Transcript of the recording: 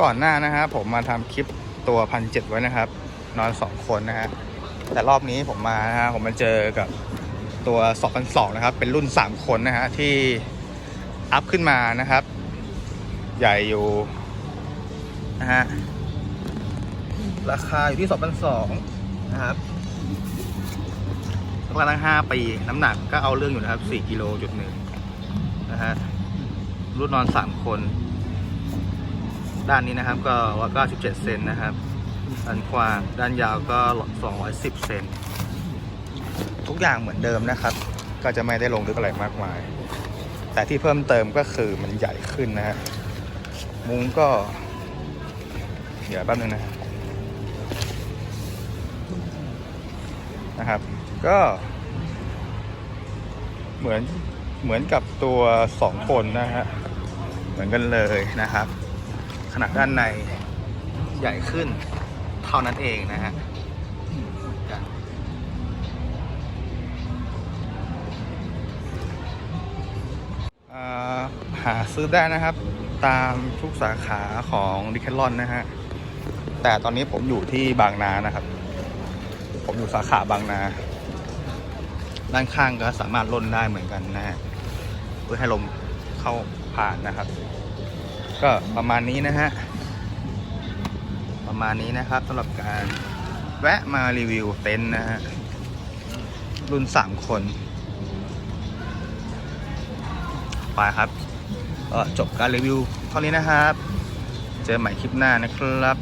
ก่อนหน้านะฮะผมมาทำคลิปตัวพันเจ็ดไว้นะครับ นอนสองคนนะฮะแต่รอบนี้ผมมานะฮะผมมาเจอกับตัว2,002นสองนะครับ เป็นรุ่น3คนนะฮะที่อัพขึ้นมานะครับ ใหญ่อยู่นะฮะราคาอยู่ที่2,002นสองนะครับสักประมาณ5ปีน้ำหนักก็เอาเรื่องอยู่นะครับ4กิโลจุดหนึ่งนะฮะรุ่นนอน3คน ด้านนี้นะครับก็197เซนนะครับด้านกว้างด้านยาวก็ 210 เซนทุกอย่างเหมือนเดิมนะครับ ก็จะไม่ได้ลงลึกอะไรมากมาย แต่ที่เพิ่มเติมก็คือมันใหญ่ขึ้นนะฮะมุ้งก็ เดี๋ยวแป๊บนึงนะนะครับ ก็เหมือนเหมือนกับตัวสองคนนะฮะ เหมือนกันเลยนะครับ ขนาดด้านในใหญ่ขึ้นเท่านั้นเองนะฮะหาซื้อได้นะครับ ตามทุกสาขาของดิแคลอนนะฮะ แต่ตอนนี้ผมอยู่ที่บางนานะครับ ผมอยู่สาขาบางนา ด้านข้างก็สามารถล่นได้เหมือนกันนะฮะเพื่อให้ลมเข้าผ่านนะครับ ก็ประมาณนี้นะฮะ ประมาณนี้นะครับสำหรับการแวะมารีวิวเต็นท์นะฮะ รุ่นสามคน ไปครับจบการรีวิวเท่านี้นะครับ เจอใหม่คลิปหน้านะครับ